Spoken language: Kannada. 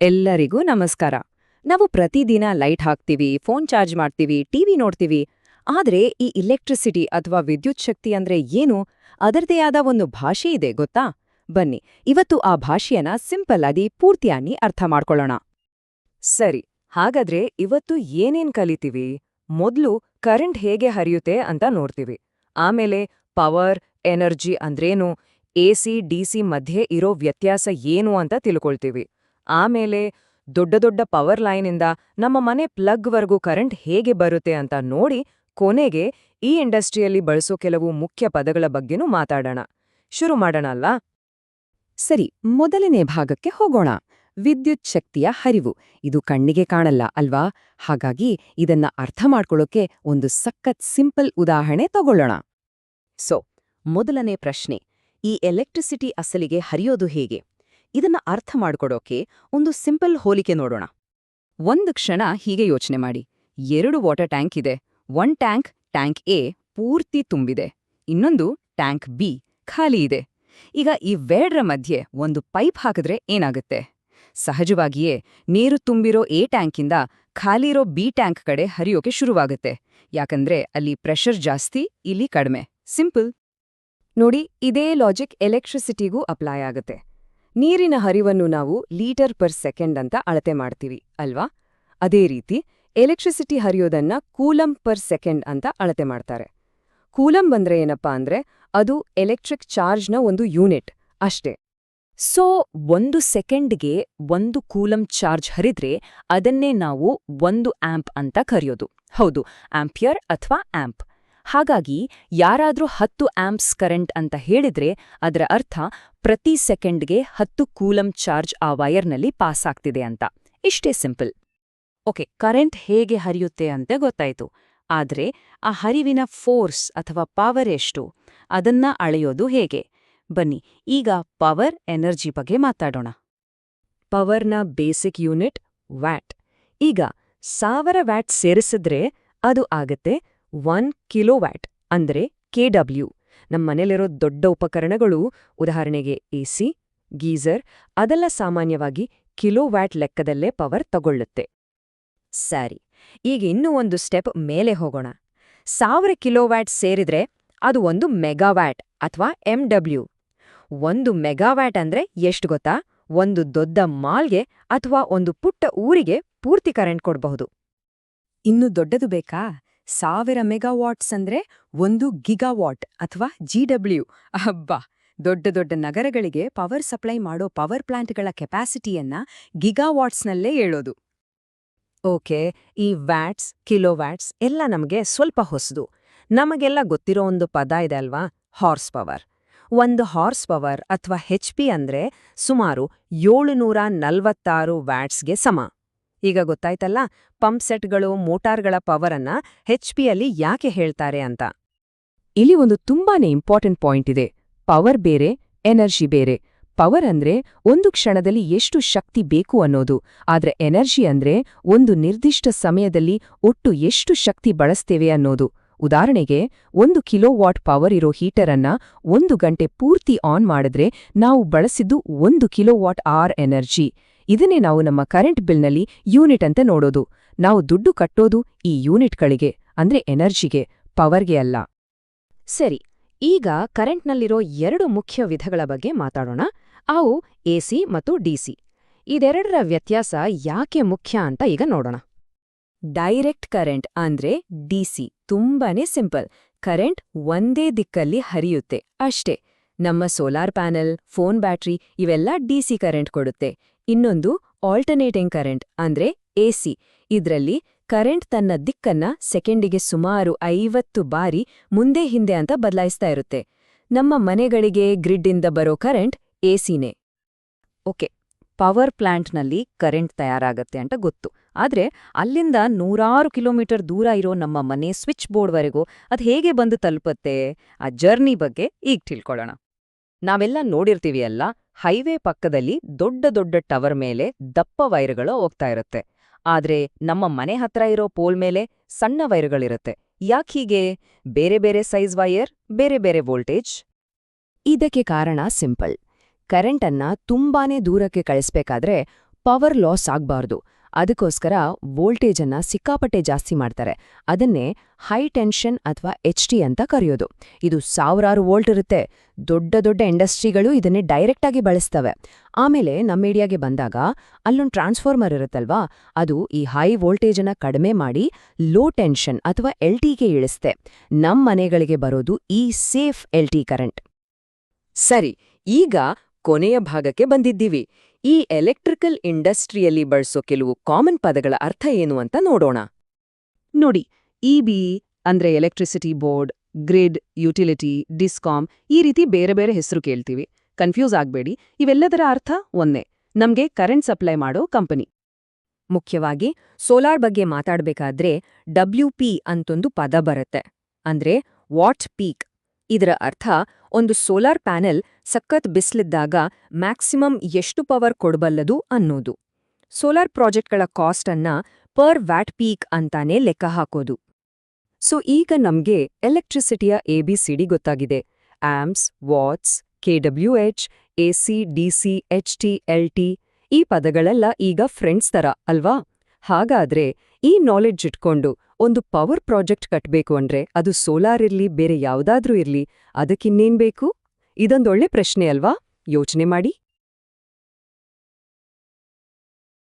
ಎಲ್ಲರಿಗೂ ನಮಸ್ಕಾರ. ನಾವು ಪ್ರತಿದಿನ ಲೈಟ್ ಹಾಕ್ತೀವಿ, ಫೋನ್ ಚಾರ್ಜ್ ಮಾಡ್ತೀವಿ, ಟಿವಿ ನೋಡ್ತೀವಿ. ಆದ್ರೆ ಈ ಇಲೆಕ್ಟ್ರಿಸಿಟಿ ಅಥವಾ ವಿದ್ಯುತ್ ಶಕ್ತಿ ಅಂದ್ರೆ ಏನು? ಅದರದೇ ಆದ ಒಂದು ಭಾಷೆ ಇದೆ, ಗೊತ್ತಾ? ಬನ್ನಿ, ಇವತ್ತು ಆ ಭಾಷೆಯನ್ನ ಸಿಂಪಲ್ ಆಗಿ ಪೂರ್ತಿಯಾಗಿ ಅರ್ಥ ಮಾಡ್ಕೊಳ್ಳೋಣ. ಸರಿ, ಹಾಗಾದ್ರೆ ಇವತ್ತು ಏನೇನ್ ಕಲಿತೀವಿ? ಮೊದ್ಲು ಕರೆಂಟ್ ಹೇಗೆ ಹರಿಯುತ್ತೆ ಅಂತ ನೋಡ್ತೀವಿ. ಆಮೇಲೆ ಪವರ್ ಎನರ್ಜಿ ಅಂದ್ರೇನು? ಎಸಿ ಡಿಸಿ ಮಧ್ಯೆ ಇರೋ ವ್ಯತ್ಯಾಸ ಏನು ಅಂತ ತಿಳ್ಕೊಳ್ತೀವಿ. ಆಮೇಲೆ ದೊಡ್ಡ ದೊಡ್ಡ ಪವರ್ ಲೈನಿಂದ ನಮ್ಮ ಮನೆ ಪ್ಲಗ್ವರೆಗೂ ಕರೆಂಟ್ ಹೇಗೆ ಬರುತ್ತೆ ಅಂತ ನೋಡಿ ಕೊನೆಗೆ ಈ ಇಂಡಸ್ಟ್ರಿಯಲ್ಲಿ ಬಳಸೋ ಕೆಲವು ಮುಖ್ಯ ಪದಗಳ ಬಗ್ಗೆನೂ ಮಾತಾಡೋಣ. ಶುರು ಮಾಡೋಣ ಅಲ್ಲ? ಸರಿ, ಮೊದಲನೇ ಭಾಗಕ್ಕೆ ಹೋಗೋಣ. ವಿದ್ಯುತ್ ಶಕ್ತಿಯ ಹರಿವು. ಇದು ಕಣ್ಣಿಗೆ ಕಾಣಲ್ಲ, ಅಲ್ವಾ? ಹಾಗಾಗಿ ಇದನ್ನ ಅರ್ಥ ಮಾಡ್ಕೊಳ್ಳೋಕೆ ಒಂದು ಸಖತ್ ಸಿಂಪಲ್ ಉದಾಹರಣೆ ತಗೊಳ್ಳೋಣ. ಸೊ ಮೊದಲನೇ ಪ್ರಶ್ನೆ. ಈ ಎಲೆಕ್ಟ್ರಿಸಿಟಿ ಅಸಲಿಗೆ ಹರಿಯೋದು ಹೇಗೆ? ಇದನ್ನ ಅರ್ಥ ಮಾಡ್ಕೊಡೋಕೆ ಒಂದು ಸಿಂಪಲ್ ಹೋಲಿಕೆ ನೋಡೋಣ. ಒಂದು ಕ್ಷಣ ಹೀಗೆ ಯೋಚನೆ ಮಾಡಿ. ಎರಡು ವಾಟರ್ ಟ್ಯಾಂಕ್ ಇದೆ. ಒನ್ ಟ್ಯಾಂಕ್ ಟ್ಯಾಂಕ್ ಎ ಪೂರ್ತಿ ತುಂಬಿದೆ. ಇನ್ನೊಂದು ಟ್ಯಾಂಕ್ ಬಿ ಖಾಲಿ ಇದೆ. ಈಗ ಈ ವೇಡ್ರ ಮಧ್ಯೆ ಒಂದು ಪೈಪ್ ಹಾಕಿದ್ರೆ ಏನಾಗುತ್ತೆ? ಸಹಜವಾಗಿಯೇ ನೀರು ತುಂಬಿರೋ ಎ ಟ್ಯಾಂಕಿಂದ ಖಾಲಿ ಇರೋ ಬಿ ಟ್ಯಾಂಕ್ ಕಡೆ ಹರಿಯೋಕೆ ಶುರುವಾಗುತ್ತೆ. ಯಾಕಂದ್ರೆ ಅಲ್ಲಿ ಪ್ರೆಷರ್ ಜಾಸ್ತಿ, ಇಲ್ಲಿ ಕಡಿಮೆ. ಸಿಂಪಲ್. ನೋಡಿ, ಇದೇ ಲಾಜಿಕ್ ಎಲೆಕ್ಟ್ರಿಸಿಟಿಗೂ ಅಪ್ಲೈ ಆಗುತ್ತೆ. ನೀರಿನ ಹರಿವನ್ನು ನಾವು ಲೀಟರ್ ಪರ್ ಸೆಕೆಂಡ್ ಅಂತ ಅಳತೆ ಮಾಡ್ತೀವಿ, ಅಲ್ವಾ? ಅದೇ ರೀತಿ ಎಲೆಕ್ಟ್ರಿಸಿಟಿ ಹರಿಯೋದನ್ನ ಕೂಲಂ ಪರ್ ಸೆಕೆಂಡ್ ಅಂತ ಅಳತೆ ಮಾಡ್ತಾರೆ. ಕೂಲಂ ಬಂದ್ರೆ ಏನಪ್ಪಾ ಅಂದ್ರೆ ಅದು ಎಲೆಕ್ಟ್ರಿಕ್ ಚಾರ್ಜ್ನ ಒಂದು ಯೂನಿಟ್ ಅಷ್ಟೇ. ಸೊ, ಒಂದು ಸೆಕೆಂಡ್ಗೆ ಒಂದು ಕೂಲಂ ಚಾರ್ಜ್ ಹರಿದ್ರೆ ಅದನ್ನೇ ನಾವು ಒಂದು ಆಂಪ್ ಅಂತ ಕರೆಯೋದು. ಹೌದು, ಆಂಪಿಯರ್ ಅಥವಾ ಆಂಪ್. ಹಾಗಾಗಿ ಯಾರಾದರೂ ಹತ್ತು ಆಂಪ್ಸ್ ಕರೆಂಟ್ ಅಂತ ಹೇಳಿದ್ರೆ ಅದರ ಅರ್ಥ ಪ್ರತಿ ಸೆಕೆಂಡ್ಗೆ ಹತ್ತು ಕೂಲಂ ಚಾರ್ಜ್ ಆ ವೈರ್ನಲ್ಲಿ ಪಾಸ್ ಆಗ್ತಿದೆ ಅಂತ. ಇಷ್ಟೇ ಸಿಂಪಲ್. ಓಕೆ, ಕರೆಂಟ್ ಹೇಗೆ ಹರಿಯುತ್ತೆ ಅಂತ ಗೊತ್ತಾಯ್ತು. ಆದರೆ ಆ ಹರಿವಿನ ಫೋರ್ಸ್ ಅಥವಾ ಪವರ್ ಎಷ್ಟು? ಅದನ್ನ ಅಳೆಯೋದು ಹೇಗೆ? ಬನ್ನಿ, ಈಗ ಪವರ್, ಎನರ್ಜಿ ಬಗ್ಗೆ ಮಾತಾಡೋಣ. ಪವರ್ನ ಬೇಸಿಕ್ ಯೂನಿಟ್ ವ್ಯಾಟ್. ಈಗ ಸಾವಿರ ವ್ಯಾಟ್ ಸೇರಿಸಿದ್ರೆ ಅದು ಆಗತ್ತೆ ಒನ್ ಕಿಲೋ ವ್ಯಾಟ್ ಅಂದ್ರೆ ಕೆಡಬ್ಲ್ಯೂ ಮನೆಯಲ್ಲಿರೋ ದೊಡ್ಡ ಉಪಕರಣಗಳು, ಉದಾಹರಣೆಗೆ ಎಸಿ ಗೀಸರ್, ಅದೆಲ್ಲ ಸಾಮಾನ್ಯವಾಗಿ ಕಿಲೋ ವ್ಯಾಟ್ ಲೆಕ್ಕದಲ್ಲೇ ಪವರ್ ತಗೊಳ್ಳುತ್ತೆ. ಸರಿ, ಈಗ ಇನ್ನೂ ಒಂದು ಸ್ಟೆಪ್ ಮೇಲೆ ಹೋಗೋಣ. ಸಾವಿರ ಕಿಲೋವ್ಯಾಟ್ ಸೇರಿದ್ರೆ ಅದು ಒಂದು ಮೆಗಾವ್ಯಾಟ್ ಅಥವಾ ಎಂಡಬ್ಲ್ಯೂ ಒಂದು ಮೆಗಾವ್ಯಾಟ್ ಅಂದ್ರೆ ಎಷ್ಟು ಗೊತ್ತಾ? ಒಂದು ದೊಡ್ಡ ಮಾಲ್ಗೆ ಅಥವಾ ಒಂದು ಪುಟ್ಟ ಊರಿಗೆ ಪೂರ್ತಿ ಕರೆಂಟ್ ಕೊಡಬಹುದು. ಇನ್ನು ದೊಡ್ಡದು ಬೇಕಾ? ಸಾವಿರ ಮೆಗಾವಾಟ್ಸ್ ಅಂದ್ರೆ ಒಂದು ಗಿಗಾವಾಟ್ ಅಥವಾ ಜಿಡಬ್ಲ್ಯೂ. ಅಬ್ಬಾ! ದೊಡ್ಡ ದೊಡ್ಡ ನಗರಗಳಿಗೆ ಪವರ್ ಸಪ್ಲೈ ಮಾಡೋ ಪವರ್ ಪ್ಲಾಂಟ್ಗಳ ಕೆಪಾಸಿಟಿಯನ್ನ ಗಿಗಾವಾಟ್ಸ್ನಲ್ಲೇ ಹೇಳೋದು. ಓಕೆ, ಈ ವ್ಯಾಟ್ಸ್, ಕಿಲೋವ್ಯಾಟ್ಸ್ ಎಲ್ಲ ನಮಗೆ ಸ್ವಲ್ಪ ಹೊಸದು. ನಮಗೆಲ್ಲ ಗೊತ್ತಿರೋ ಒಂದು ಪದ ಇದೆ ಅಲ್ವಾ? Horse power. ಒಂದು ಹಾರ್ಸ್ ಪವರ್ ಅಥವಾ ಹೆಚ್ ಪಿ ಅಂದ್ರೆ ಸುಮಾರು ಏಳುನೂರ ನಲ್ವತ್ತಾರು ವ್ಯಾಟ್ಸ್ಗೆ ಸಮ. ಈಗ ಗೊತ್ತಾಯ್ತಲ್ಲ, ಪಂಪ್ ಸೆಟ್ಗಳು, ಮೋಟಾರ್ಗಳ ಪವರನ್ನ ಹೆಚ್ ಪಿಯಲ್ಲಿ ಯಾಕೆ ಹೇಳ್ತಾರೆ ಅಂತ. ಇಲ್ಲಿ ಒಂದು ತುಂಬಾನೇ ಇಂಪಾರ್ಟೆಂಟ್ ಪಾಯಿಂಟ್ ಇದೆ. ಪವರ್ ಬೇರೆ, ಎನರ್ಜಿ ಬೇರೆ. ಪವರ್ ಅಂದ್ರೆ ಒಂದು ಕ್ಷಣದಲ್ಲಿ ಎಷ್ಟು ಶಕ್ತಿ ಬೇಕು ಅನ್ನೋದು. ಆದ್ರೆ ಎನರ್ಜಿ ಅಂದ್ರೆ ಒಂದು ನಿರ್ದಿಷ್ಟ ಸಮಯದಲ್ಲಿ ಒಟ್ಟು ಎಷ್ಟು ಶಕ್ತಿ ಬಳಸ್ತೇವೆ ಅನ್ನೋದು. ಉದಾಹರಣೆಗೆ, ಒಂದು ಕಿಲೋವಾಟ್ ಪವರ್ ಇರೋ ಹೀಟರನ್ನ ಒಂದು ಗಂಟೆ ಪೂರ್ತಿ ಆನ್ ಮಾಡಿದ್ರೆ ನಾವು ಬಳಸಿದ್ದು ಒಂದು ಕಿಲೋವಾಟ್ ಆರ್ ಎನರ್ಜಿ. ಇದನ್ನೇ ನಾವು ನಮ್ಮ ಕರೆಂಟ್ ಬಿಲ್ನಲ್ಲಿ ಯೂನಿಟ್ ಅಂತ ನೋಡೋದು. ನಾವು ದುಡ್ಡು ಕಟ್ಟೋದು ಈ ಯೂನಿಟ್ಗಳಿಗೆ ಅಂದ್ರೆ ಎನರ್ಜಿಗೆ ಪವರ್ಗೆ ಅಲ್ಲ. ಸರಿ, ಈಗ ಕರೆಂಟ್ನಲ್ಲಿರೋ ಎರಡು ಮುಖ್ಯ ವಿಧಗಳ ಬಗ್ಗೆ ಮಾತಾಡೋಣ. ಅವು ಎಸಿ ಮತ್ತು ಡಿಸಿ ಇದೆರಡರ ವ್ಯತ್ಯಾಸ ಯಾಕೆ ಮುಖ್ಯ ಅಂತ ಈಗ ನೋಡೋಣ. ಡೈರೆಕ್ಟ್ ಕರೆಂಟ್ ಅಂದ್ರೆ ಡಿಸಿ ತುಂಬಾನೇ ಸಿಂಪಲ್ ಕರೆಂಟ್ ಒಂದೇ ದಿಕ್ಕಲ್ಲಿ ಹರಿಯುತ್ತೆ. ಅಷ್ಟೇ. ನಮ್ಮ ಸೋಲಾರ್ ಪ್ಯಾನೆಲ್, ಫೋನ್ ಬ್ಯಾಟ್ರಿ ಇವೆಲ್ಲ ಡಿಸಿ ಕರೆಂಟ್ ಕೊಡುತ್ತೆ. ಇನ್ನೊಂದು ಆಲ್ಟರ್ನೇಟಿಂಗ್ ಕರೆಂಟ್, ಅಂದ್ರೆ ಎಸಿ ಇದ್ರಲ್ಲಿ ಕರೆಂಟ್ ತನ್ನ ದಿಕ್ಕನ್ನ ಸೆಕೆಂಡಿಗೆ ಸುಮಾರು ಐವತ್ತು ಬಾರಿ ಮುಂದೆ ಹಿಂದೆ ಅಂತ ಬದಲಾಯಿಸ್ತಾ ಇರುತ್ತೆ. ನಮ್ಮ ಮನೆಗಳಿಗೆ ಗ್ರಿಡ್ಡಿಂದ ಬರೋ ಕರೆಂಟ್ ಎಸಿನೇ ಓಕೆ, ಪವರ್ ಪ್ಲಾಂಟ್ನಲ್ಲಿ ಕರೆಂಟ್ ತಯಾರಾಗತ್ತೆ ಅಂತ ಗೊತ್ತು. ಆದ್ರೆ ಅಲ್ಲಿಂದ ನೂರಾರು ಕಿಲೋಮೀಟರ್ ದೂರ ಇರೋ ನಮ್ಮ ಮನೆ ಸ್ವಿಚ್ ಬೋರ್ಡ್ವರೆಗೂ ಅದು ಹೇಗೆ ಬಂದು ತಲುಪತ್ತೆ? ಆ ಜರ್ನಿ ಬಗ್ಗೆ ಈಗ ತಿಳ್ಕೊಳ್ಳೋಣ. ನಾವೆಲ್ಲ ನೋಡಿರ್ತೀವಿ ಅಲ್ಲ, ಹೈವೇ ಪಕ್ಕದಲ್ಲಿ ದೊಡ್ಡ ದೊಡ್ಡ ಟವರ್ ಮೇಲೆ ದಪ್ಪ ವೈರ್ಗಳು ಹೋಗ್ತಾ ಇರುತ್ತೆ. ಆದ್ರೆ ನಮ್ಮ ಮನೆ ಹತ್ರ ಇರೋ ಪೋಲ್ ಮೇಲೆ ಸಣ್ಣ ವೈರ್ಗಳಿರುತ್ತೆ. ಯಾಕೀಗೆ ಬೇರೆ ಬೇರೆ ಸೈಜ್ ವೈರ್, ಬೇರೆ ಬೇರೆ ವೋಲ್ಟೇಜ್. ಇದಕ್ಕೆ ಕಾರಣ ಸಿಂಪಲ್. ಕರೆಂಟನ್ನ ತುಂಬಾನೇ ದೂರಕ್ಕೆ ಕಳಿಸ್ಬೇಕಾದ್ರೆ ಪವರ್ ಲಾಸ್ ಆಗ್ಬಾರ್ದು. ಅದಕ್ಕೋಸ್ಕರ ವೋಲ್ಟೇಜನ್ನು ಸಿಕ್ಕಾಪಟ್ಟೆ ಜಾಸ್ತಿ ಮಾಡ್ತಾರೆ. ಅದನ್ನೇ ಹೈ ಟೆನ್ಷನ್ ಅಥವಾ ಎಚ್ ಟಿ ಅಂತ ಕರೆಯೋದು. ಇದು ಸಾವಿರಾರು ವೋಲ್ಟ್ ಇರುತ್ತೆ. ದೊಡ್ಡ ದೊಡ್ಡ ಇಂಡಸ್ಟ್ರಿಗಳು ಇದನ್ನೇ ಡೈರೆಕ್ಟಾಗಿ ಬಳಸ್ತವೆ. ಆಮೇಲೆ ನಮ್ಮ ಏರಿಯಾಗೆ ಬಂದಾಗ ಅಲ್ಲೊಂದು ಟ್ರಾನ್ಸ್ಫಾರ್ಮರ್ ಇರುತ್ತಲ್ವಾ? ಅದು ಈ ಹೈ ವೋಲ್ಟೇಜನ್ನು ಕಡಿಮೆ ಮಾಡಿ ಲೋ ಟೆನ್ಷನ್ ಅಥವಾ ಎಲ್ ಟಿಗೆ ಇಳಿಸ್ತೆ. ನಮ್ಮ ಮನೆಗಳಿಗೆ ಬರೋದು ಈ ಸೇಫ್ ಎಲ್ ಟಿ ಕರೆಂಟ್. ಸರಿ, ಈಗ ಕೊನೆಯ ಭಾಗಕ್ಕೆ ಬಂದಿದ್ದೀವಿ. ಈ ಎಲೆಕ್ಟ್ರಿಕಲ್ ಇಂಡಸ್ಟ್ರಿಯಲ್ಲಿ ಬಳಸೋ ಕೆಲವು ಕಾಮನ್ ಪದಗಳ ಅರ್ಥ ಏನು ಅಂತ ನೋಡೋಣ. ನೋಡಿ ಇಬಿ ಅಂದ್ರೆ electricity board, grid, utility discom ಈ ರೀತಿ ಬೇರೆ ಬೇರೆ ಹೆಸರು ಕೇಳ್ತೀವಿ. ಕನ್ಫ್ಯೂಸ್ ಆಗ್ಬೇಡಿ, ಇವೆಲ್ಲದರ ಅರ್ಥ ಒಂದೇ. ನಮ್ಗೆ ಕರೆಂಟ್ ಸಪ್ಲೈ ಮಾಡೋ ಕಂಪನಿ. ಮುಖ್ಯವಾಗಿ, ಸೋಲಾರ್ ಬಗ್ಗೆ ಮಾತಾಡಬೇಕಾದ್ರೆ ಡಬ್ಲ್ಯೂ ಪಿ ಅಂತೊಂದು ಪದ ಬರುತ್ತೆ. ಅಂದ್ರೆ ವಾಟ್ ಪೀಕ್ ಇದರ ಅರ್ಥ, ಒಂದು ಸೋಲಾರ್ ಪ್ಯಾನೆಲ್ ಸಖತ್ ಬಿಸ್ಲಿದ್ದಾಗ ಮ್ಯಾಕ್ಸಿಮಮ್ ಎಷ್ಟು ಪವರ್ ಕೊಡಬಲ್ಲದು ಅನ್ನೋದು. ಸೋಲಾರ್ ಪ್ರಾಜೆಕ್ಟ್ಗಳ ಕಾಸ್ಟ್ ಅನ್ನ ಪರ್ ವ್ಯಾಟ್ ಪೀಕ್ ಅಂತಾನೆ ಲೆಕ್ಕ ಹಾಕೋದು. ಸೊ, ಈಗ ನಮ್ಗೆ ಎಲೆಕ್ಟ್ರಿಸಿಟಿಯ ಎಬಿಸಿಡಿ ಗೊತ್ತಾಗಿದೆ. Amps watts KW H AC DC H T, L T ಈ ಪದಗಳೆಲ್ಲ ಈಗ ಫ್ರೆಂಡ್ಸ್ ತರ, ಅಲ್ವಾ? ಹಾಗಾದ್ರೆ ಈ ನಾಲೆಡ್ಜ್ ಇಟ್ಕೊಂಡು ಒಂದು ಪವರ್ ಪ್ರಾಜೆಕ್ಟ್ ಕಟ್ಟಬೇಕು ಅಂದ್ರೆ ಅದು ಸೋಲಾರ್ ಇರ್ಲಿ, ಬೇರೆ ಯಾವುದಾದ್ರೂ ಇರ್ಲಿ, ಅದಕ್ಕಿನ್ನೇನ್ ಬೇಕು? ಇದೊಂದೊಳ್ಳೆ ಪ್ರಶ್ನೆ ಅಲ್ವಾ? ಯೋಚನೆ ಮಾಡಿ.